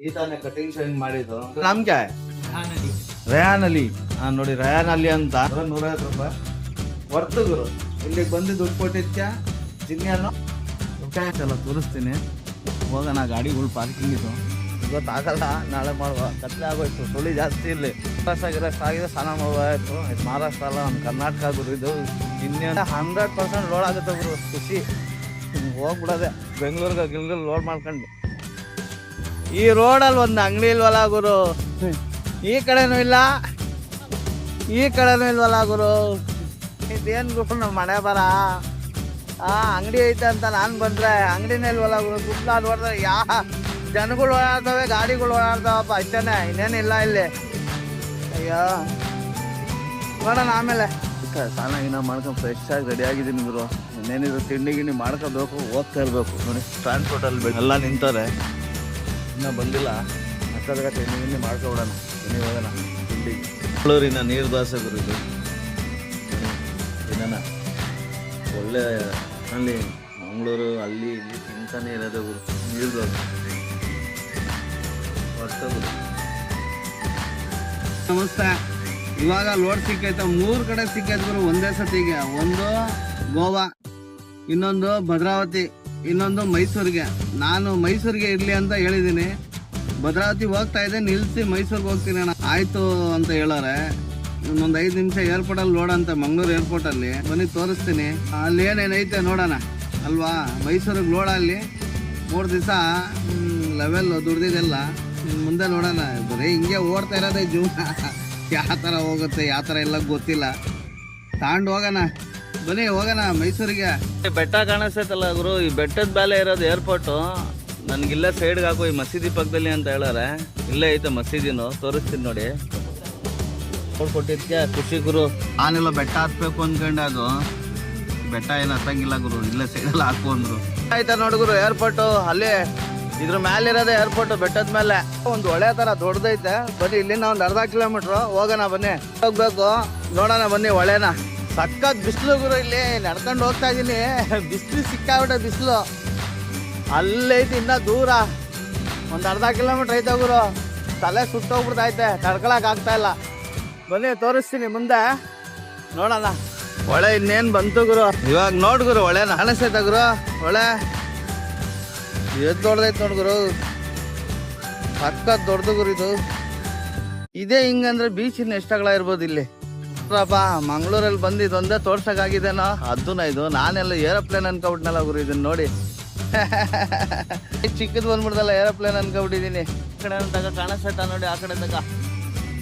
ಈ ತಾನೇ cutting shaving ಮಾಡಿದ್ದು ನಮ್ಗೆ ರಯಾನ್ ಅಲಿ ಹಾ ನೋಡಿ ರಯಾನ್ ಅಲಿ ಅಂತ. ನೂರೈವತ್ತು ರೂಪಾಯಿ. ವರ್ತು ಗುರು. ಇಲ್ಲಿಗೆ ಬಂದು ದುಡ್ಡು ಕೊಟ್ಟಿದ್ಯಾ? ಜಿನ್ಯಾನು? ಎಲ್ಲ ತೋರಿಸ್ತೀನಿ. ಹೋಗೋಣ ಗಾಡಿಗಳು ಪಾರ್ಕಿಂಗ್ ಇದು. ಇವತ್ತಾಗಲ್ಲ ನಾಳೆ ಮಾಡುವ. ಕತ್ಲೆ ಆಗೋಯ್ತು, ಸುಳಿ ಜಾಸ್ತಿ ಇಲ್ಲಿ. ಗಿರಸ್ ಆಗಿದೆ ಸ್ನಾನ ಮಾಡುವಾಯ್ತು ಇದು ಮಹಾರಾಷ್ಟ್ರ ಅಲ್ಲ ನಮ್ಮ ಕರ್ನಾಟಕ ಗುರು, ಇದು ಇನ್ನೇನು? ಹಂಡ್ರೆಡ್ ಪರ್ಸೆಂಟ್ ಲೋಡ್ ಆಗುತ್ತೆ ಗುರು, ಖುಷಿ. ಹೋಗ್ಬಿಡೋದೆ. ಬೆಂಗಳೂರಿಗೆ ಗಿಲ್ಗಲ್ ಲೋಡ್ ಮಾಡ್ಕೊಂಡು. ಈ ರೋಡಲ್ಲಿ ಒಂದು ಅಂಗಡಿ ಇಲ್ವಲ್ಲ ಗುರು? ಈ ಕಡೆನೂ ಇಲ್ಲ. ಈ ಕಡೆನೂ ಇಲ್ವಲ್ಲ ಗುರು? ಇದೇನು ಗುರು ನಮ್ಮ ಮನೆ ಬರ? ಆ ಅಂಗಡಿ ಐತೆ ಅಂತ ನಾನು ಬಂದ್ರೆ ಅಂಗಡಿನೇ ಇಲ್ವಲ್ಲ ಗುರು? ಸುತ್ತ ನೋಡಿದ್ರೆ ಯಾ ಜನಗಳು ಓಡಾಡ್ತವೆ ಗಾಡಿಗಳು ಓಡಾಡ್ತಾವಪ್ಪ ಅಷ್ಟೇನೆ ಇನ್ನೇನಿಲ್ಲ ಇಲ್ಲಿ ಅಯ್ಯೋ. ನೋಡೋಣ ಆಮೇಲೆ. ಸ್ನಾನ ಗಿನ ಮಾಡ್ಕೊಂಡು ಫ್ರೆಶ್ ಆಗಿ ರೆಡಿ ಆಗಿದ್ದೀನಿ ಗುರು. ಇನ್ನೇನಿದ್ರು ತಿಂಡಿ ಗಿಂಡಿ ಮಾಡ್ಕೋಬೇಕು ಹೋಗ್ತಾ ಇರಬೇಕು. ನೋಡಿ ಟ್ರಾನ್ಸ್ಪೋರ್ಟಲ್ಲಿ ಎಲ್ಲ ನಿಂತಾರೆ ಇನ್ನೂ ಬಂದಿಲ್ಲ. ಹತ್ತದಾಗ ತಿಂಡಿ ಎಣ್ಣೆ ಮಾಡ್ಕೊಬಿಡೋಣ. ತಿಂಡಿ ಹೋಗೋಣ ತಿಂಡಿ. ಮಂಗಳೂರಿನ ನೀರು ದೋಸೆ ಗುರು ಇದು ಇದನ್ನ ಒಳ್ಳೆ ಅಲ್ಲಿ ಮಂಗಳೂರು ಅಲ್ಲಿ ಇಲ್ಲಿ ತಿಂತಾನೆ ಇರೋದು ಗುರು. ನೀರು ದೋಸೆ ಗುರು. ನಮಸ್ತೆ. ಇವಾಗ ಲೋಡ್ ಸಿಕ್ಕೈತೆ. ಮೂರು ಕಡೆ ಸಿಕ್ಕೈತೆ ಗುರು. ಒಂದೇ ಸತಿಗೆ. ಒಂದು ಗೋವಾ ಇನ್ನೊಂದು ಭದ್ರಾವತಿ. ಇನ್ನೊಂದು ಮೈಸೂರಿಗೆ. ನಾನು ಮೈಸೂರಿಗೆ ಇರ್ಲಿ ಅಂತ ಹೇಳಿದ್ದೀನಿ ಭದ್ರಾವತಿ ಹೋಗ್ತಾ ಇದೆ ನಿಲ್ಸಿ ಮೈಸೂರಿಗೆ ಹೋಗ್ತೀನಿ ಅಣ್ಣ. ಆಯ್ತು ಅಂತ ಹೇಳೋರೆ. ಇನ್ನೊಂದು ಐದು ನಿಮಿಷ ಏರ್ಪೋರ್ಟ್ ಅಲ್ಲಿ ನೋಡಂತ ಮಂಗಳೂರು ಏರ್ಪೋರ್ಟ್ ಅಲ್ಲಿ ಬನ್ನಿ, ತೋರಿಸ್ತೀನಿ. ಅಲ್ಲಿ ಏನೇನೈತೆ ನೋಡೋಣ. ಅಲ್ವಾ? ಮೈಸೂರಿಗೆ ಲೋಡ ಅಲ್ಲಿ. ಮೂರು ದಿವಸ ಲೆವೆಲ್ ದುಡ್ದಿದೆಲ್ಲ. ಮುಂದೆ ನೋಡೋಣ. ಬರೀ ಹಿಂಗೆ ಓಡ್ತಾ ಇರೋದೇ ಜೀವನ. ಯಾವ ಥರ ಹೋಗುತ್ತೆ, ಯಾವ ಥರ ಎಲ್ಲ ಗೊತ್ತಿಲ್ಲ. ತಗೊಂಡು ಹೋಗೋಣ. ಬನ್ನಿ ಹೋಗೋಣ ಮೈಸೂರಿಗೆ. ಬೆಟ್ಟ ಕಾಣಿಸ್ತೈತಲ್ಲ ಗುರು. ಈ ಬೆಟ್ಟದ ಮೇಲೆ ಇರೋದು ಏರ್ಪೋರ್ಟು ನನಗಿಲ್ಲೇ ಸೈಡ್ಗೆ ಹಾಕೋ ಈ ಮಸೀದಿ ಪಕ್ಕದಲ್ಲಿ ಅಂತ ಹೇಳಾರೆ. ಇಲ್ಲೇ ಐತೆ ಮಸೀದಿನು. ತೋರಿಸ್ತೀನಿ ನೋಡಿ. ಕೊಟ್ಟಿದ್ಕೆ ಖುಷಿ ಗುರು. ನಾನೆಲ್ಲ ಬೆಟ್ಟ ಹಾಕ್ಬೇಕು ಅಂದ್ಕೊಂಡೆ ಅದು. ಬೆಟ್ಟ ಏನು ಹತ್ತಂಗಿಲ್ಲ ಗುರು. ಇಲ್ಲೇ ಸೈಡಲ್ಲಿ ಹಾಕು ಅಂದ್ರು. ಆಯ್ತಾ ನೋಡಿ ಗುರು ಏರ್ಪೋರ್ಟು ಅಲ್ಲೇ ಇದ್ರ ಮೇಲೆ ಇರೋದೇ ಏರ್ಪೋರ್ಟ್ ಬೆಟ್ಟದ ಮೇಲೆ. ಒಂದು ಒಳ್ಳೆ ತರ ದೊಡ್ಡದೈತೆ. ಬನ್ನಿ ಇಲ್ಲಿಂದ ಒಂದು ಅರ್ಧ ಕಿಲೋಮೀಟ್ರ್ ಹೋಗೋಣ ಬನ್ನಿ. ಹೋಗ್ಬೇಕು. ನೋಡೋಣ ಬನ್ನಿ ಒಳ್ಳೆನ. ಸಖತ್ ಬಿಸಿಲು ಗುರು ಇಲ್ಲಿ. ನಡ್ಕೊಂಡು ಹೋಗ್ತಾ ಇದ್ದೀನಿ ಬಿಸಿಲು ಸಿಕ್ಕಾಬಿಟ್ಟೆ ಬಿಸಿಲು. ಅಲ್ಲೈತಿ ಇನ್ನೂ ದೂರ. ಒಂದು ಅರ್ಧ ಕಿಲೋಮೀಟ್ರ್ ಐತೆ ಗುರು. ತಲೆ ಸುಟ್ಟೋಗ್ಬಿಡ್ತೈತೆ ತಡ್ಕೊಳಕ್ ಆಗ್ತಾ ಇಲ್ಲ. ಬನ್ನಿ, ತೋರಿಸ್ತೀನಿ ಮುಂದೆ. ನೋಡೋಣ. ಒಳ್ಳೆ ಇನ್ನೇನು ಬಂತು ಗುರು. ಇವಾಗ ನೋಡ್ ಗುರು, ಹೊಳೆ ನಾಣಿಸೈತೆ ಗುರು. ಹೊಳೆ. ಎದ್ದು ದೊಡ್ಡದೈತೆ ನೋಡ್ ಗುರು. ಸಖತ್ ದೊಡ್ಡದು ಗುರು ಇದು. ಇದೇ ಹಿಂಗಂದ್ರೆ ಬೀಚಿನ ಎಷ್ಟಗಳ ಇರ್ಬೋದು ಇಲ್ಲಿ? ಪಾಪ ಮಂಗಳೂರಲ್ಲಿ ಬಂದು ಇದೊಂದೇ ತೋರ್ಸಕ್ಕಾಗಿದ್ದೇನೋ ಅದನ್ನ ಇದು? ನಾನೆಲ್ಲ ಏರೋಪ್ಲೇನ್ ಅನ್ಕೊಬಿಟ್ನಲ್ಲ ಗುರು, ಇದನ್ನ ನೋಡಿ. ಚಿಕ್ಕದು ಬಂದ್ಬಿಡ್ದಲ್ಲ, ಏರೋಪ್ಲೇನ್ ಅನ್ಕೊಬಿಟ್ಟಿದ್ದೀನಿ ಈ ಕಡೆ ತಗ ಕಾಣಿಸ್ತಾ ನೋಡಿ, ಆ ಕಡೆ ತಗ.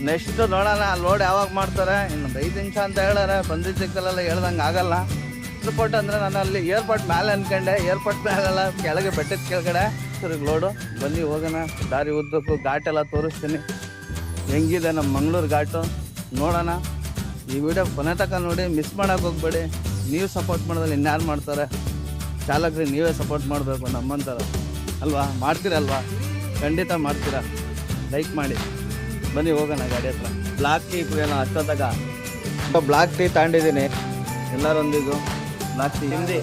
ನೆಕ್ಸ್ಟ್ ನೋಡೋಣ, ಲೋಡ್ ಯಾವಾಗ ಮಾಡ್ತಾರೆ? ಇನ್ನೊಂದು ಐದು ನಿಮಿಷ ಅಂತ ಹೇಳಾರೆ ಬಂದಿದ್ದ ಹೇಳ್ದಂಗೆ ಆಗಲ್ಲ. ಏರ್ಪೋರ್ಟ್ ಅಂದರೆ ನಾನು ಅಲ್ಲಿ ಏರ್ಪೋರ್ಟ್ ಮೇಲೆ ಅನ್ಕೊಂಡೆ. ಏರ್ಪೋರ್ಟ್ ಮೇಲೆಲ್ಲ ಕೆಳಗೆ ಬೆಟ್ಟದ ಕೆಳಗಡೆ. ಸರಿ ಲೋಡು, ಬನ್ನಿ ಹೋಗೋಣ. ದಾರಿ ಉದ್ದಕ್ಕೂ ಘಾಟೆಲ್ಲ ತೋರಿಸ್ತೀನಿ. ಹೆಂಗಿದೆ ನಮ್ಮ ಮಂಗಳೂರು ಘಾಟು? ನೋಡೋಣ. ಈ ವಿಡಿಯೋ ಕೊನೆ ತನಕ ನೋಡಿ ಮಿಸ್ ಮಾಡೋಕೆ ಹೋಗ್ಬೇಡಿ. ನೀವು ಸಪೋರ್ಟ್ ಮಾಡಿದ್ರೆ ಇನ್ಯಾರು ಮಾಡ್ತಾರೆ? ಚಾಲಕರಿಗೆ ನೀವೇ ಸಪೋರ್ಟ್ ಮಾಡಬೇಕು ನಮ್ಮಂತಾರೆ ಅಲ್ವಾ? ಮಾಡ್ತೀರಲ್ವಾ? ಖಂಡಿತ ಮಾಡ್ತೀರಾ. ಲೈಕ್ ಮಾಡಿ. ಬನ್ನಿ ಹೋಗೋಣ ಗಾಡಿ ಹತ್ರ. ಬ್ಲಾಕ್ ಟೀ ಕುಡಿಯೋಣ ಅಷ್ಟೊತ್ತಾಗ. ಬ್ಲಾಕ್ ಟೀ ತಗೊಂಡಿದ್ದೀನಿ. ಎಲ್ಲರೊಂದಿಗೂ ಬ್ಲಾಕ್ ಟೀ ಹಿಂದಿ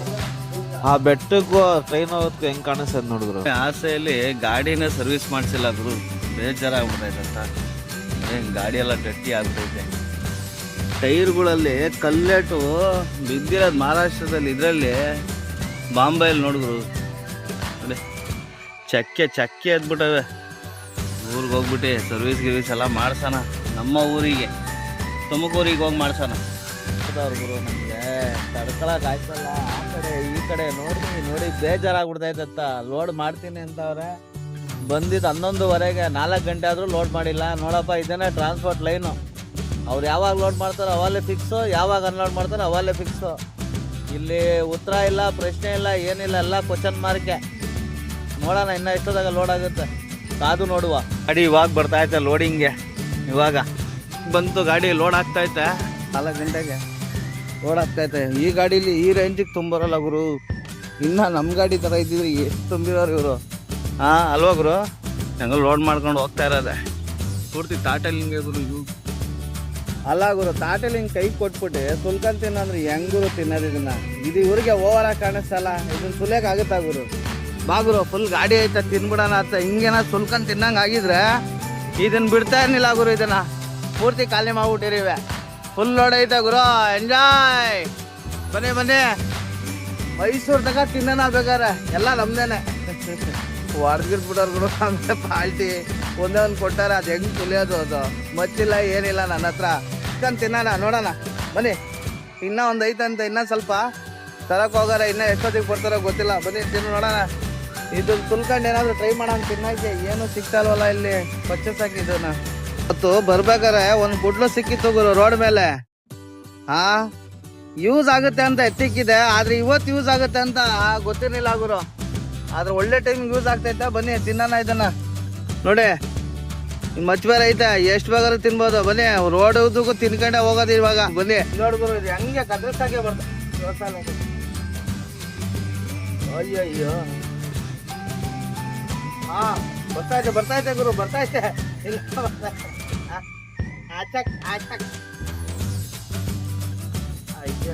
ಆ ಬೆಟ್ಟಕ್ಕೂ ಟ್ರೈನ್ ಹೋಗೋದಕ್ಕೂ ಹೆಂಗೆ ಕಾಣಿಸ್ತದೆ ನೋಡಿದ್ರು. ಆಸೆಯಲ್ಲಿ ಗಾಡಿನೇ ಸರ್ವಿಸ್ ಮಾಡಿಸಿಲ್ಲ ಗುರು. ಬೇಜಾರಾಗ್ಬಿಟ್ಟೈತೆ ಅಂತ. ಗಾಡಿ ಎಲ್ಲ ಗಟ್ಟಿ ಆಗ್ಬಿಟ್ಟೈತೆ ಟೈರ್ಗಳಲ್ಲಿ ಕಲ್ಲೆಟು ಬಿದ್ದಿರೋದು ಮಹಾರಾಷ್ಟ್ರದಲ್ಲಿ ಇದರಲ್ಲಿ ಬಾಂಬೆಯಲ್ಲಿ ನೋಡಿದ್ರು. ನೋಡಿ ಚಕ್ಕೆ ಚಕ್ಕೆ ಎದ್ಬಿಟ್ಟವೆ. ಊರಿಗೆ ಹೋಗ್ಬಿಟ್ಟು ಸರ್ವಿಸ್ ಗಿರ್ವಿಸ್ ಎಲ್ಲ ಮಾಡ್ಸೋಣ. ನಮ್ಮ ಊರಿಗೆ, ತುಮಕೂರಿಗೆ ಹೋಗಿ ಮಾಡ್ಸೋಣ. ಗುರು ನಮಗೆ ತಡ್ಕೊಳಕ್ಕಾಯ್ತಲ್ಲ ಆ ಕಡೆ, ಈ ಕಡೆ ನೋಡಿ ನೋಡಿ ಬೇಜಾರಾಗ್ಬಿಡ್ತೈತತ್ತ ಲೋಡ್ ಮಾಡ್ತೀನಿ ಅಂತವ್ರೆ. ಬಂದಿದ್ದು ಹನ್ನೊಂದುವರೆಗೆ ನಾಲ್ಕು ಗಂಟೆ ಆದರೂ ಲೋಡ್ ಮಾಡಿಲ್ಲ. ನೋಡಪ್ಪ, ಇದೇನೆ ಟ್ರಾನ್ಸ್ಪೋರ್ಟ್ ಲೈನು ಅವ್ರು ಯಾವಾಗ ಲೋಡ್ ಮಾಡ್ತಾರೋ ಅವಲ್ಲೇ ಫಿಕ್ಸು ಯಾವಾಗ ಅನ್ಲೋಡ್ ಮಾಡ್ತಾರೋ ಅವಲ್ಲೇ ಫಿಕ್ಸು ಇಲ್ಲಿ ಉತ್ತರ ಇಲ್ಲ ಪ್ರಶ್ನೆ ಇಲ್ಲ ಏನಿಲ್ಲ ಎಲ್ಲ ಕ್ವಶನ್ ಮಾರ್ಕೆ ನೋಡೋಣ ಇನ್ನೂ ಎಷ್ಟೋದಾಗ ಲೋಡ್ ಆಗುತ್ತೆ. ಕಾದು ನೋಡುವ. ಗಾಡಿ ಇವಾಗ ಬರ್ತಾ ಐತೆ ಲೋಡಿಂಗ್ಗೆ ಇವಾಗ. ಬಂತು ಗಾಡಿ ಲೋಡ್ ಆಗ್ತೈತೆ ನಾಲ್ಕು ಗಂಟೆಗೆ ಲೋಡ್ ಆಗ್ತೈತೆ ಈ ಗಾಡೀಲಿ ಈ ರೇಂಜಿಗೆ ತುಂಬರಲ್ಲ ಗುರು. ಇನ್ನ ನಮ್ಮ ಗಾಡಿ ಥರ ಇದ್ದಿದ್ರೆ ಎಷ್ಟು ತುಂಬಿರೋರು ಇವರು. ಹಾಂ ಅಲ್ವಾ ಗುರು? ಹೆಂಗ ಲೋಡ್ ಮಾಡ್ಕೊಂಡು ಹೋಗ್ತಾ ಇರೋದೆ. ಪೂರ್ತಿ ತಾಟಲಿಂಗೆ ಗುರು ಇವು ಅಲ್ಲ ಗುರು ತಾಟಲ್ಲಿ ಹಿಂಗೆ ಕೈ ಕೊಟ್ಬಿಟ್ಟು ಸುಲ್ಕನ್ ತಿನ್ನಂದ್ರೆ ಹೆಂಗುರು ಗುರು ತಿನ್ನೋದು ಇದನ್ನ? ಇದು ಇವ್ರಿಗೆ ಓವರ್ ಆಗಿ ಕಾಣಿಸ್ತಲ್ಲ, ಇದನ್ನ ಸುಲಿಯಕ್ಕೆ ಆಗುತ್ತಾ ಗುರು? ಬಾಗುರು ಫುಲ್ ಗಾಡಿ ಐತೆ, ತಿನ್ಬಿಡೋಣ ಅಂತ. ಹಿಂಗೇನ ಸುಲ್ಕನ್ ತಿನ್ನಂಗೆ ಆಗಿದ್ರೆ ಇದನ್ನ ಬಿಡ್ತಾ ಇರಲಿಲ್ಲ ಗುರು ಇದನ್ನ. ಪೂರ್ತಿ ಖಾಲಿ ಮಾಡ್ಬಿಟ್ಟಿರಿವೆ ಫುಲ್ ಲೋಡ್ ಐತೆ ಗುರು ಎಂಜಾಯ್ ಬನ್ನಿ ಬನ್ನಿ. ಮೈಸೂರ್ದಾಗ ತಿನ್ನೋಣ ಬೇಕಾರೆ ಎಲ್ಲ ನಮ್ದೇನೆ. ಹೊಡ್ಗಿರ್ಬಿಟ್ಟವ್ರು ಗುರು ಆಮೇಲೆ ಪಾಲ್ಟಿ ಒಂದೇ ಒಂದು ಕೊಟ್ಟಾರೆ, ಅದು ಹೆಂಗೆ ತುಲಿಯೋದು ಅದು? ಮತ್ತಿಲ್ಲ, ಏನಿಲ್ಲ ನನ್ನ ಹತ್ರ. ಚಿಕನ್ ತಿನ್ನೋಣ ನೋಡೋಣ. ಬನ್ನಿ. ಇನ್ನೂ ಒಂದು ಐತಂತೆ, ಇನ್ನೂ ಸ್ವಲ್ಪ ತರಕ್ ಹೋಗಾರ, ಇನ್ನೂ ಎಷ್ಟೊತ್ತಿಗೆ ಬರ್ತಾರೋ ಗೊತ್ತಿಲ್ಲ. ಬನ್ನಿ, ತಿನ್ನು, ನೋಡೋಣ. ಇದು ತುಲ್ಕೊಂಡು ಏನಾದರೂ ಟ್ರೈ ಮಾಡೋಣ ತಿನ್ನಕ್ಕೆ ಏನು ಸಿಗ್ತಾಲ್ವಲ್ಲ ಇಲ್ಲಿ? ಪರ್ಚೇಸ್ ಇದನ್ನ. ಇವತ್ತು ಬರ್ಬೇಕಾರೆ ಒಂದು ಗುಡ್ಲು ಸಿಕ್ಕಿತ್ತು ಗುರು, ರೋಡ್ ಮೇಲೆ. ಹಾ ಯೂಸ್ ಆಗುತ್ತೆ ಅಂತ ಎತ್ತಿಕ್ಕಿದೆ. ಆದ್ರೆ ಇವತ್ತು ಯೂಸ್ ಆಗುತ್ತೆ ಅಂತ ಗೊತ್ತಿರಲಿಲ್ಲ ಗುರು. ಆದ್ರೆ ಒಳ್ಳೆ ಟೈಮ್ ಯೂಸ್ ಆಗ್ತೈತೆ ಬನ್ನಿ, ತಿನ್ನೋಣ ಇದನ್ನ. ನೋಡಿ. ಮಚ್ ಬೇರೆ ಐತೆ ಎಷ್ಟು ಬೇಕಾದ್ರೂ ತಿನ್ಬೋದು ಬನ್ನಿ ರೋಡ್ ಉದ್ದಕ್ಕೂ ತಿನ್ಕೊಂಡೆ ಹೋಗೋದು ಇವಾಗ ಬನ್ನಿ ನೋಡ್ಬೋದು ಇದು ಹಂಗೆ ಕದ್ರಸಾಗೆ ಬರ್ತದೆ ಅಯ್ಯೋ ಹಾ ಬರ್ತಾ ಇದೆ ಬರ್ತಾ ಇದೆ ಗುರು ಬರ್ತಾ ಇದೆ ಇಲ್ಲ ಆಚಕ್ ಆಚಕ್ ಅಯ್ಯ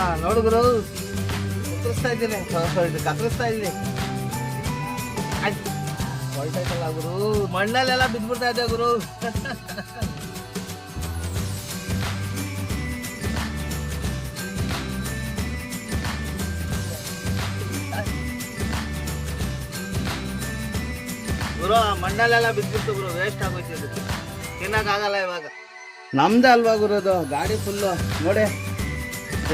ಹಾ ನೋಡು ಗುರು ಕತ್ತರಿಸ್ತಾ ಇದ್ದೀನಿ. ಇದು ಕತ್ತರಿಸ್ತಾ ಇದ್ದೀನಿ. ಹೊರ್ಟೋಯ್ತಲ್ಲ ಗುರು. ಮಣ್ಣಲ್ಲೆಲ್ಲ ಬಿದ್ದ್ಬಿಡ್ತಾ ಇದೆ ಗುರು. ಗುರು, ಆ ಮಣ್ಣಲ್ಲೆಲ್ಲ ಬಿದ್ದ್ಬಿಡ್ತು ಗುರು. ವೇಸ್ಟ್ ಆಗೋಯ್ತು ತಿನ್ನಕ್ಕಾಗಲ್ಲ ಇವಾಗ. ನಮ್ದೇ ಅಲ್ವಾ ಗುರು ಅದು? ಗಾಡಿ ಫುಲ್ಲು ನೋಡಿ.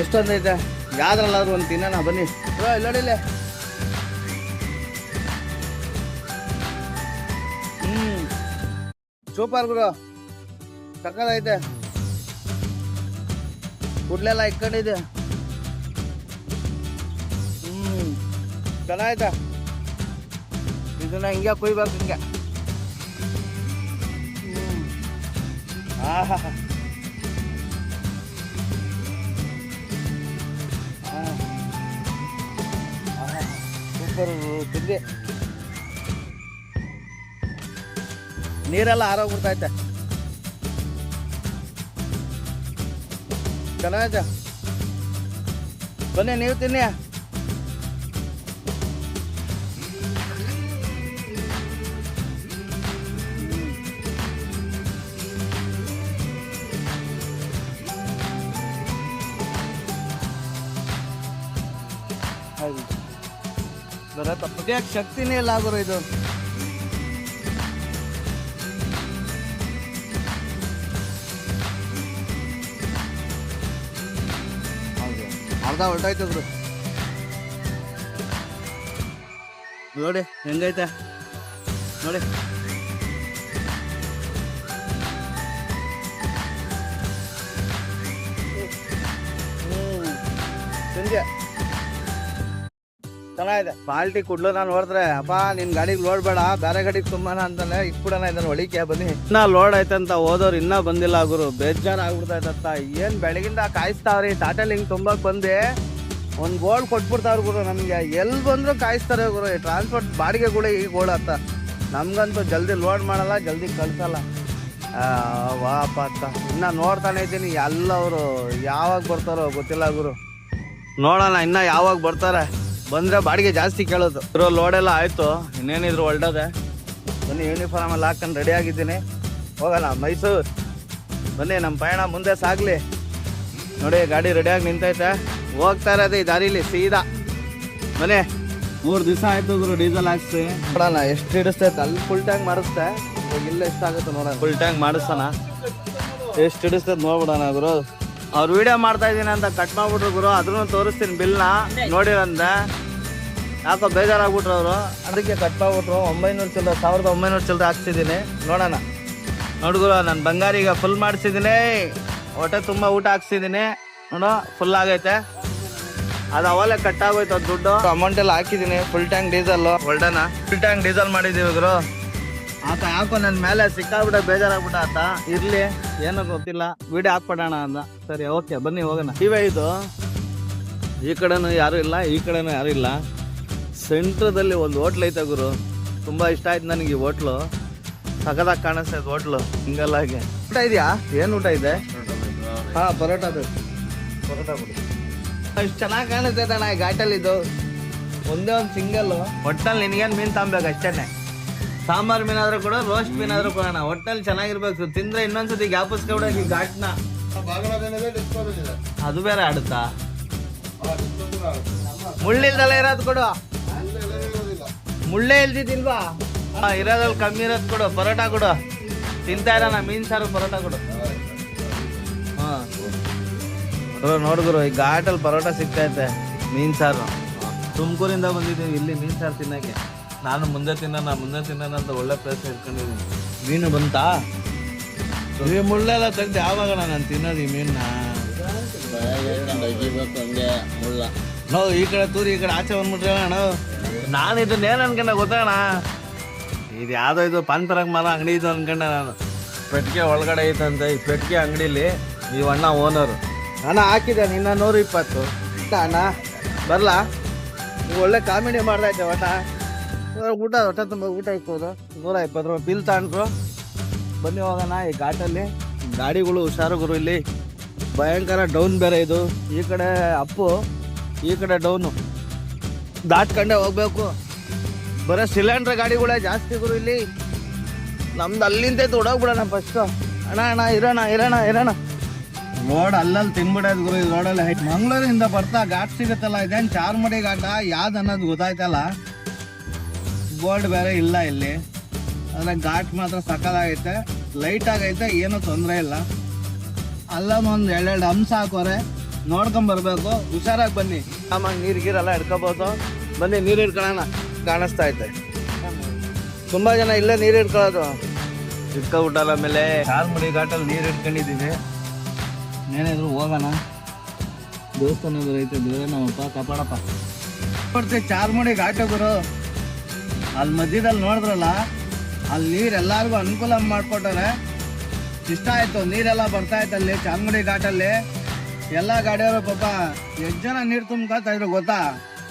ಎಷ್ಟೊಂದೈತೆ ಯಾವ್ದ್ರಲ್ಲಾದ್ರು ಒಂದು ತಿನ್ನೋಣ, ಬನ್ನಿ. ಗುರು ಇಲ್ಲಿ ನೋಡಿ ಇಲ್ಲಿ. ಹ್ಮ್. ಸೂಪರ್ ಗುರು. ಸಕ್ಕದೈತೆ ಕುಡ್ಲೆಲ್ಲ ಇಕ್ಕೊಂಡಿದೆ ಹ್ಮ್. ಚೆನ್ನಾಯ್ತಾ ಇದನ್ನ ಹಿಂಗೆ ಕುಯ್ಬೇಕು ಹಿಂಗೆ. ಆಹಾ. ಸೂಪರ್ ತಿಂದೆ. ನೀರೆಲ್ಲ ಆರೋಗ್ಬಿಡ್ತೈತೆ ಚೆನ್ನಾಗೈತೆ ಬನ್ನಿ ನೀವು ತಿನ್ನಿ. ಕುಡಿಯಕ್ಕೆ ಶಕ್ತಿನೇ ಇಲ್ಲ ಗುರು ಇದು? ಅರ್ಧ ಹೊರಟಾಯ್ತು ಗುರು. ನೋಡಿ ಹೆಂಗೈತೆ? ನೋಡಿ. ಚೆನ್ನಾಗಿದೆ. ಪಾಲ್ಟಿ ಕುಡ್ಲು ನಾನು ನೋಡಿದ್ರೆ ಅಪ್ಪ, ನಿನ್ ಗಾಡಿಗೆ ಲೋಡ್ ಬೇಡ, ಬೇರೆ ಗಾಡಿಗೆ ತುಂಬಾನ ಅಂತಾನೆ ಇಟ್ಬಿಡೋಣ ಇದನ್ನ ಒಳಿಕೆ ಬನ್ನಿ. ಇನ್ನ ಲೋಡ್ ಆಯ್ತಂತ ಹೋದವ್ರು ಇನ್ನ ಬಂದಿಲ್ಲ ಗುರು. ಬೇಜಾರ್ ಆಗ್ಬಿಡ್ತಾಯ್ತ ಏನ್ ಬೆಳಗಿಂದ ಕಾಯಿಸ್ತಾವ್ರಿ? ಟಾಟಾ ಹಿಂಗ್ ತುಂಬಾಕ್ ಬಂದೆ. ಒಂದ್ ಗೋಲ್ಡ್ ಕೊಟ್ಬಿಡ್ತಾವ್ರ ಗುರು ನಮ್ಗೆ. ಎಲ್ಲಿ ಬಂದ್ರು ಕಾಯಿಸ್ತಾರೆ ಗುರು. ಈ ಟ್ರಾನ್ಸ್ಪೋರ್ಟ್ ಕೂಡ ಈಗ ಗೋಳತ್ತ ನಮ್ಗಂತೂ ಜಲ್ದಿ ಲೋಡ್ ಮಾಡಲ್ಲ, ಜಲ್ದಿ ಕಳ್ಸಲ್ಲ. ವಾಪ ಅತ್ತ. ಇನ್ನ ನೋಡ್ತಾನೆ ಇದ್ದೀನಿ. ಎಲ್ಲವರು ಯಾವಾಗ ಬರ್ತಾರೋ ಗೊತ್ತಿಲ್ಲ ಗುರು. ನೋಡೋಣ ಇನ್ನ ಯಾವಾಗ ಬರ್ತಾರೆ. ಬಂದ್ರೆ ಬಾಡಿಗೆ ಜಾಸ್ತಿ ಕೇಳೋದು. ಇರೋ ಲೋಡ್ ಎಲ್ಲ ಆಯ್ತು ಇನ್ನೇನಿದ್ರು ಒಳ್ಳೇದೆ. ಬನ್ನಿ ಯೂನಿಫಾರ್ಮ್ ಎಲ್ಲ ಹಾಕೊಂಡು ರೆಡಿ ಆಗಿದ್ದೀನಿ. ಹೋಗೋಣ ಮೈಸೂರು. ಬನ್ನಿ ನಮ್ಮ ಪಯಣ ಮುಂದೆ ಸಾಗ್ಲಿ. ನೋಡಿ ಗಾಡಿ ರೆಡಿಯಾಗಿ ನಿಂತೈತೆ. ಹೋಗ್ತಾ ಇರೋದು ಈ ದಾರಿಲಿ ಸೀದಾ. ಬನ್ನಿ. ಮೂರು ದಿವಸ ಆಯ್ತು ಡೀಸೆಲ್ ಹಾಕ್ಸಿ. ನೋಡೋಣ ಎಷ್ಟು ಹಿಡಿಸ್ತೈತೆ. ಅಲ್ಲಿ ಫುಲ್ ಟ್ಯಾಂಕ್ ಮಾಡಿಸ್ತೆ ಇವಾಗ ಇಲ್ಲ ಎಷ್ಟಾಗುತ್ತೆ ನೋಡೋಣ. ಫುಲ್ ಟ್ಯಾಂಕ್ ಮಾಡಿಸ್ತಾನ. ಎಷ್ಟು ಹಿಡಿಸ್ತೈತೆ ನೋಡ್ಬಿಡೋಣ ಗುರು. ಅವ್ರು ವಿಡಿಯೋ ಮಾಡ್ತಾ ಇದೀನಿ ಅಂತ ಕಟ್ ಮಾಡ್ಬಿಟ್ರು ಗುರು. ಅದನ್ನು ತೋರಿಸ್ತೀನಿ ಬಿಲ್ನ. ನೋಡಿರಂತೆ ಯಾಕೋ ಬೇಜಾರಾಗ್ಬಿಟ್ರು ಅವರು. ಅದಕ್ಕೆ ಕಟ್ ಮಾಡ್ಬಿಟ್ರು. ಒಂಬೈನೂರು ಚಿಲ್ಲರೆ ಸಾವಿರದ ಒಂಬೈನೂರು ಚಿಲ್ಲರೆ ಹಾಕ್ಸಿದ್ದೀನಿ. ನೋಡೋಣ. ನೋಡ್ಗುರು ನಾನು ಬಂಗಾರಿಗೆ ಫುಲ್ ಮಾಡಿಸಿದ್ದೀನಿ. ಹೊಟ್ಟೆ ತುಂಬ ಊಟ ಹಾಕ್ಸಿದ್ದೀನಿ. ನೋಡು ಫುಲ್ ಆಗೈತೆ. ಅದು ಅವಲೇ ಕಟ್ ಆಗೋಯ್ತು ಅದು ದುಡ್ಡು. ಅಮೌಂಟ್ ಎಲ್ಲ ಹಾಕಿದ್ದೀನಿ. ಫುಲ್ ಟ್ಯಾಂಕ್ ಡೀಸೆಲ್ ಹೊಲ್ಡನ ಫುಲ್ ಟ್ಯಾಂಕ್ ಡೀಸೆಲ್ ಮಾಡಿದ್ದೀವಿ ಗುರು. ಆತ ಯಾಕೋ ನನ್ನ ಮೇಲೆ ಸಿಕ್ಕಾಬಿಟ್ಟ ಬೇಜಾರಾಗ್ಬಿಟ್ಟ ಆತ. ಇರ್ಲಿ, ಏನೋ ಗೊತ್ತಿಲ್ಲ. ವಿಡಿಯೋ ಹಾಕ್ಬಿಡೋಣ ಅಂದ. ಸರಿ, ಓಕೆ, ಬನ್ನಿ, ಹೋಗೋಣ. ಇವೇ ಇದು, ಈ ಕಡೆನೂ ಯಾರು ಇಲ್ಲ, ಈ ಕಡೆನೂ ಯಾರು ಇಲ್ಲ. ಸೆಂಟ್ರದಲ್ಲಿ ಒಂದು ಹೋಟ್ಲ್ ಐತೆ ಗುರು. ತುಂಬ ಇಷ್ಟ ಆಯ್ತು ನನಗೆ ಈ ಹೋಟ್ಲು. ಸಗದಾಗಿ ಕಾಣಿಸ್ತಾ ಇದೆ ಹೋಟ್ಲು ಹಿಂಗಲ್ಲಾಗೆ ಊಟ ಇದೆಯಾ? ಏನು ಊಟ ಇದೆ? ಹಾಂ, ಪರೋಟ ಬೇಕು ಪರೋಟ ಅಷ್ಟು ಚೆನ್ನಾಗಿ ಕಾಣಿಸ್ತೈತೆ ಅಣ್ಣ ಘಾಟಲ್ಲಿ ಇದು ಒಂದೇ ಒಂದು ಸಿಂಗಲ್ಲು. ಒಟ್ಟಲ್ಲಿ ನಿನಗೇನು ಮೀನು ತಗೊಬೇಕು ಅಷ್ಟೇ ಸಾಂಬಾರ್ ಮೀನಾದ್ರೂ ಕೂಡ ರೋಸ್ಟ್ ಮೀನಾದ್ರೂ ಕೊಡೋಣ ಒಟ್ಟಲ್ಲಿ ಚೆನ್ನಾಗಿರ್ಬೇಕು. ತಿಂದ್ರೆ ಇನ್ನೊಂದ್ಸತಿ ಜ್ಞಾಪಿಸ್ಕೊಬಿಡಕ್ಕೆ ಈ ಘಾಟ್ನ. ಅದು ಬೇರೆ ಆಡುತ್ತಾ? ಮುಳ್ಳಿಲ್ದಲ್ಲ ಇರೋದು ಕೊಡು. ಮುಳ್ಳೇ ಇಲ್ದಿದ್ದಿಲ್ವಾ ಇರೋದ್ರಲ್ಲಿ ಕಮ್ಮಿ ಇರೋದು ಕೊಡು. ಪರೋಟ ಕೊಡು. ತಿಂತಾ ಇರೋಣ ಮೀನ್ ಸಾರು ಪರೋಟ ಕೊಡು. ಹಾ. ಗುರು ನೋಡ್ಗುರು ಈ ಘಾಟಲ್ಲಿ ಪರೋಟ ಸಿಗ್ತೈತೆ ಮೀನ್ ಸಾರು. ತುಮಕೂರಿಂದ ಬಂದಿದ್ದೀವಿ ಇಲ್ಲಿ ಮೀನ್ ಸಾರು ತಿನ್ನಕ್ಕೆ. ನಾನು ಮುಂದೆ ತಿನ್ನೋಣ ಮುಂದೆ ತಿನ್ನೋಣ ಅಂತ ಒಳ್ಳೆ ಪ್ಲೇಸ್ ಇಟ್ಕೊಂಡಿದ್ದೀನಿ. ಮೀನು ಬಂತಾ? ಈ ಮುಳ್ಳೆಲ್ಲ ತೆಗ್ದು ಯಾವಾಗ ನಾನು ತಿನ್ನೋದು ಈ ಮೀನ್ನ ನೋ ಈ ಕಡೆ ತೂರಿ ಈ ಕಡೆ ಆಚೆ ಬಂದ್ಬಿಟ್ರೆ ಅಣ್ಣ ನಾನು ಇದನ್ನ ಏನು ಅನ್ಕೊಂಡೆ ಗೊತ್ತಣ್ಣ ಇದು ಯಾವುದೋ ಇದು ಪಂತರಂಗ ಮರ ಅಂಗಡಿ ಇದು ಅನ್ಕೊಂಡೆ ನಾನು. ಪೆಟ್ಟಿಗೆ ಒಳಗಡೆ ಐತಂತೆ ಈ ಪೆಟ್ಟಿಗೆ ಅಂಗಡಿಲಿ ಈ ಅಣ್ಣ ಓನರು ಅಣ್ಣ ಹಾಕಿದೆ ನಿನ್ನ ನೂರ ಇಪ್ಪತ್ತು. ಅಣ್ಣ ಬರಲಾ? ನೀವು ಒಳ್ಳೆ ಕಾಮಿಡಿ ಮಾಡ್ತಾ ಇದ್ದೆ ಒಟ್ಟ? ಊಟ, ಹೊಟ್ಟೆ ತುಂಬ ಊಟ ಇಕ್ಕೋದು ನೂರ ಇಪ್ಪತ್ತು ರೂಪಾಯಿ ಬಿಲ್ ತಗೊಂಡ್ರು. ಬನ್ನಿ ಹೋಗೋಣ ಈ ಘಾಟಲ್ಲಿ. ಗಾಡಿಗಳು ಹುಷಾರು ಗುರು ಇಲ್ಲಿ. ಭಯಂಕರ ಡೌನ್ ಬೇರೆ ಇದು. ಈ ಕಡೆ ಅಪ್ಪು, ಈ ಕಡೆ ಡೌನು ದಾಟ್ಕೊಂಡೆ ಹೋಗ್ಬೇಕು. ಬರೋ ಸಿಲಿಂಡ್ರ್ ಗಾಡಿಗಳೇ ಜಾಸ್ತಿ ಗುರು ಇಲ್ಲಿ. ನಮ್ದು ಅಲ್ಲಿಂದ ಹೊಡೋಗ್ಬಿಡೋಣ ಫಸ್ಟು ಅಣ್ಣ ಅಣ್ಣ, ಇರೋಣ ಇರೋಣ ಇರೋಣ. ರೋಡ್ ಅಲ್ಲಲ್ಲಿ ತಿನ್ಬಿಡೋದು ಗುರು ಈ ರೋಡಲ್ಲಿ ಮಂಗಳೂರಿಂದ ಬರ್ತಾ ಘಾಟ್ ಸಿಗುತ್ತಲ್ಲ, ಇದೇನು ಚಾರ್ಮಡಿ ಘಾಟ, ಯಾವ್ದು ಅನ್ನೋದು ಗೊತ್ತಾಯ್ತಲ್ಲ. ಬೋರ್ಡ್ ಬೇರೆ ಇಲ್ಲ ಇಲ್ಲಿ. ಆದರೆ ಘಾಟ್ ಮಾತ್ರ ಸಕ್ಕದಾಗೈತೆ ಲೈಟ್ ಆಗೈತೆ ಏನೂ ತೊಂದರೆ ಇಲ್ಲ. ಅಲ್ಲೊಂದು ಎರಡೆರಡು ಹಂಸ ಹಾಕೋರೆ. ನೋಡ್ಕೊಂಡ್ ಬರ್ಬೇಕು. ಹುಷಾರಾಗಿ ಬನ್ನಿ. ಆಮಾಗ ನೀರು ಗೀರೆಲ್ಲ ಹಿಡ್ಕೋಬೋದು. ಬನ್ನಿ ನೀರು ಹಿಡ್ಕೊಳ್ಳೋಣ. ಕಾಣಿಸ್ತಾ ಐತೆ. ತುಂಬಾ ಜನ ಇಲ್ಲೇ ನೀರು ಹಿಡ್ಕೊಳ್ಳೋದು. ಹಿಡ್ಕೊಬಿಟ್ಟಲ್ಲ ಆಮೇಲೆ. ಚಾರ್ಮುಡಿ ಘಾಟಲ್ಲಿ ನೀರು ಹಿಡ್ಕೊಂಡಿದ್ದೀವಿ. ಏನಿದ್ರು ಹೋಗೋಣ. ದೇವಸ್ಥಾನ ಐತೆ ದೇವರೇ ನಮ್ಮಪ್ಪ ಕಾಪಾಡಪ್ಪ. ಕೊಡ್ತೀವಿ ಚಾರ್ಮುಡಿ ಘಾಟ ಗುರು. ಅಲ್ಲಿ ಮಧ್ಯದಲ್ಲಿ ನೋಡಿದ್ರಲ್ಲ ಅಲ್ಲಿ ನೀರು ಎಲ್ಲರಿಗೂ ಅನುಕೂಲ ಮಾಡಿಕೊಟ್ಟಾರೆ ಇಷ್ಟ ಆಯಿತು. ನೀರೆಲ್ಲ ಬರ್ತಾ ಇತ್ತು ಅಲ್ಲಿ, ಚಾಮುಂಡಿ ಘಾಟಲ್ಲಿ. ಎಲ್ಲ ಗಾಡಿಯವರು ಪಾಪ ಎಷ್ಟು ಜನ ನೀರು ತುಂಬ್ಕೊತಾ ಇದ್ರು ಗೊತ್ತಾ?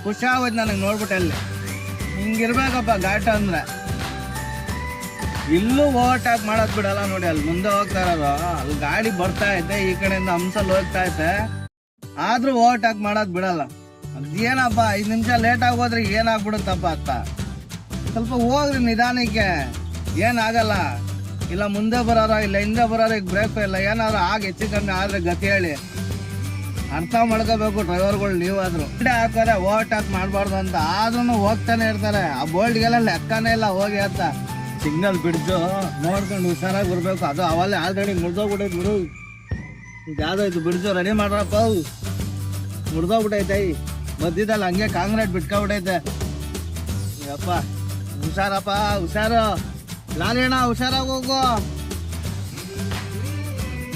ಖುಷಿ ಆಗೋಯ್ತು ನನಗೆ ನೋಡ್ಬಿಟ್ಟೆ ಅಲ್ಲಿ. ಹಿಂಗಿರ್ಬೇಕಪ್ಪ ಘಾಟ ಅಂದರೆ. ಇಲ್ಲೂ ಓವರ್ಟೇಕ್ ಮಾಡೋದು ಬಿಡಲ್ಲ ನೋಡಿ, ಅಲ್ಲಿ ಮುಂದೆ ಹೋಗ್ತಾ ಇರೋದು. ಅಲ್ಲಿ ಗಾಡಿ ಬರ್ತಾ ಐತೆ ಈ ಕಡೆಯಿಂದ ಹಂಸಲ್ಲಿ ಹೋಗ್ತಾ ಐತೆ ಆದರೂ ಓವರ್ಟೇಕ್ ಮಾಡೋದು ಬಿಡಲ್ಲ. ಅದೇನಪ್ಪ ಐದು ನಿಮಿಷ ಲೇಟ್ ಆಗೋದ್ರೆ ಏನಾಗ್ಬಿಡುತ್ತಪ್ಪ ಅಂತ. ಸ್ವಲ್ಪ ಹೋಗ್ರಿ ನಿಧಾನಕ್ಕೆ. ಏನಾಗಲ್ಲ ಇಲ್ಲ ಮುಂದೆ ಬರೋರ, ಇಲ್ಲ ಹಿಂದೆ ಬರೋರ, ಈಗ ಬ್ರೇಕ್ ಇಲ್ಲ. ಏನಾದ್ರು ಆಗ ಹೆಚ್ಚು ಕಮ್ಮಿ ಆದ್ರೆ ಗತಿ ಹೇಳಿ. ಅರ್ಥ ಮಾಡ್ಕೋಬೇಕು ಡ್ರೈವರ್ಗಳು ನೀವಾದ್ರು. ಗಾಡಿ ಹಾಕೋರೆ ಓವರ್ಟೇಕ್ ಮಾಡಬಾರ್ದು ಅಂತ ಆದ್ರೂ ಹೋಗ್ತಾನೆ ಇರ್ತಾರೆ. ಆ ಬೋಲ್ಡ್ಗೆಲ್ಲ ಲೆಕ್ಕನೇ ಇಲ್ಲ ಹೋಗಿ ಅಂತ. ಸಿಗ್ನಲ್ ಬಿಡ್ದು ನೋಡ್ಕೊಂಡು ಹುಷಾರಾಗಿ ಬರ್ಬೇಕು. ಅದು ಅವಲ್ಲೇ ಆಲ್ರೆಡಿ ಮುರಿದೋಗ್ಬಿಟ್ಟೈತೆ ಬಿಡು. ಈಗ ಯಾವ್ದೋ ಇದು ಬಿಡ್ಜು ರೆಡಿ ಮಾಡ್ರಪ್ಪ ಮುರಿದೋಗ್ಬಿಟ್ಟೈತೆ ಮಧ್ಯದಲ್ಲಿ ಹಂಗೆ ಕಾಂಗ್ರೆಟ್ ಬಿಟ್ಕೊಬಿಟ್ಟೈತೆ ಯಪ್ಪ. ಹುಷಾರಪ್ಪ, ಹುಷಾರು. ಲಾಲಿಯಣ್ಣ, ಹುಷಾರಾಗಿ ಹೋಗು.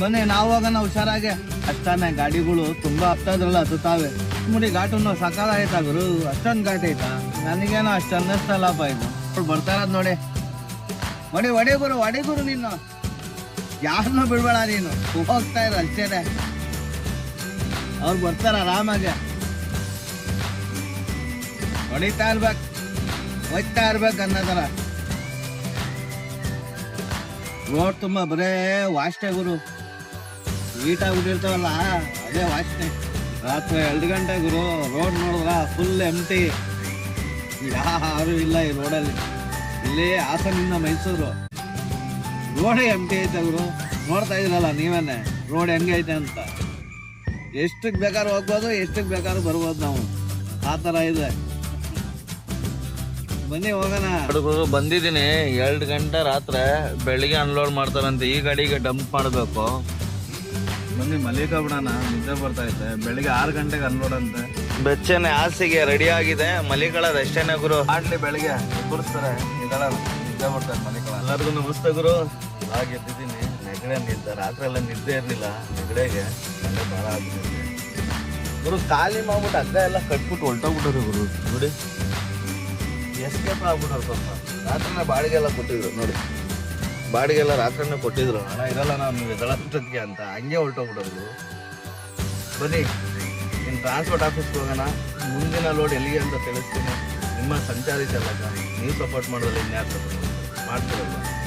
ಬನ್ನಿ, ನಾವು ಹೋಗೋಣ ಹುಷಾರಾಗೆ. ಅಷ್ಟಾನೆ ಗಾಡಿಗಳು ತುಂಬಾ ಹತ್ತದ್ರಲ್ಲ ಹತ್ತುತ್ತಾವೆ. ಮುಡಿ ಸಕಾಲ ಆಯ್ತಾ ಗುರು? ಅಷ್ಟೊಂದು ಘಾಟ್ ಐತಾ? ನನಗೇನೋ ಅಷ್ಟು ಅನ್ನಿಸ್ತಲ್ಲಪ್ಪ ಇದು. ಬರ್ತಾ ಇರೋದು ನೋಡಿ. ಮಡಿ ಒಡೆ ಗುರು ಒಡೆ ಗುರು ನೀನು. ಯಾರನ್ನೂ ಬಿಡ್ಬೇಡ ನೀನು. ಹೋಗ್ತಾ ಇರ ಅಷ್ಟೇನೆ. ಅವ್ರು ಬರ್ತಾರ ಆರಾಮಾಗೆ. ಹೊಡಿತಾ ಇರ್ಬೇಕು. ಹೋಗ್ತಾ ಇರ್ಬೇಕು ಅನ್ನೋದಲ್ಲ. ರೋಡ್ ತುಂಬ ಬರೇ ವಾಸ್ಟೆ ಗುರು. ಈಟ್ ಬಿಟ್ಟಿರ್ತಾವಲ್ಲ ಅದೇ ವಾಸ್ಟೆ ರಾತ್ರಿ ಎರಡು ಗಂಟೆ ಗುರು, ರೋಡ್ ನೋಡಿದ್ರ ಫುಲ್ ಎಂಟಿ ಯಾರು ಇಲ್ಲ ಈ ರೋಡಲ್ಲಿ. ಇಲ್ಲಿ ಹಾಸನಿಂದ ಮೈಸೂರು. ರೋಡೇ ಎಂಟಿ ಐತೆ ಗುರು. ನೋಡ್ತಾ ಇದ್ರಲ್ಲ ನೀವೇನೆ, ರೋಡ್ ಹೆಂಗೆ ಐತೆ ಅಂತ. ಎಷ್ಟಕ್ಕೆ ಬೇಕಾದ್ರೂ ಹೋಗ್ಬೋದು ಎಷ್ಟಕ್ಕೆ ಬೇಕಾದ್ರೂ ಬರ್ಬೋದು ನಾವು. ಆ ಥರ ಇದೆ. ಬನ್ನಿ ಹೋಗೋಣ. ಹುಡುಗರು ಬಂದಿದ್ದೀನಿ. ಎರಡು ಗಂಟೆ ರಾತ್ರಿ ಬೆಳಿಗ್ಗೆ ಅನ್ಲೋಡ್ ಮಾಡ್ತಾರಂತೆ. ಈ ಗಾಡಿಗೆ ಡಂಪ್ ಮಾಡಬೇಕು. ಬನ್ನಿ ಮಲಿಕ ಬಿಡೋಣ. ನಿದ್ದೆ ಬರ್ತಾ ಐತೆ ಬೆಳಿಗ್ಗೆ ಆರು ಗಂಟೆಗೆ ಅನ್ಲೋಡ್ ಅಂತೆ. ಬೆಚ್ಚನೆ ಹಾಸಿಗೆ ರೆಡಿ ಆಗಿದೆ. ಮಲಿಕಳದ ಅಷ್ಟೇನೆ ಗುರು. ಆಡ್ಲಿ ಬೆಳಿಗ್ಗೆ ಕೂರಿಸ್ತಾರೆ ಇದಳ ನಿದ್ದೆ ಬರ್ತಾರೆ ಮಲಿಕಳ. ಎಲ್ಲರಿಗೂ ನಮಸ್ತೆ ಗುರು. ಹಾಗೆ ಎದ್ದಿದ್ದೀನಿ. ನೆಗಡೆ ನಿದ್ದೆ. ರಾತ್ರಿ ಎಲ್ಲ ನಿದ್ದೆ ಇರಲಿಲ್ಲ. ನೆಗಡೆಗೆ ಭಾಳ ಗುರು ಖಾಲಿ ಮಾಡ್ಬಿಟ್ಟು ಹಗ್ಗ ಎಲ್ಲ ಕಟ್ಬಿಟ್ಟು ಹೊಲ್ಟೋಗ್ಬಿಟ್ಟರು ಗುರು. ನೋಡಿ. ಎಸ್ಕೇಪ್ ಆಗ್ಬಿಟ್ರು ಸ್ವಲ್ಪ. ರಾತ್ರಿನೇ ಬಾಡಿಗೆಲ್ಲ ಕೊಟ್ಟಿದ್ರು, ನೋಡಿ. ಬಾಡಿಗೆಲ್ಲ ರಾತ್ರಿನೇ ಕೊಟ್ಟಿದ್ರು. ಹಣ ಇರಲ್ಲ ನಾವು ನೀವು ಅಂತ. ಹಂಗೆ ಹೊರಟೋಗ್ಬಿಡೋದು ಬನ್ನಿ ನಿಮ್ಮ ಟ್ರಾನ್ಸ್ಪೋರ್ಟ್ ಆಫೀಸ್ಗೆ ಹೋಗೋಣ. ಮುಂದಿನ ಲೋಡ್ ಎಲ್ಲಿಗೆ ಅಂತ ತಿಳಿಸ್ತೀನಿ. ನಿಮ್ಮ ಸಂಚಾರಿ ಚಾಲಕ ನೀವು ಸಪೋರ್ಟ್ ಮಾಡೋದ್ರಲ್ಲಿ ಇನ್ಯಾರು ಮಾಡ್ತಿರಲ್ಲ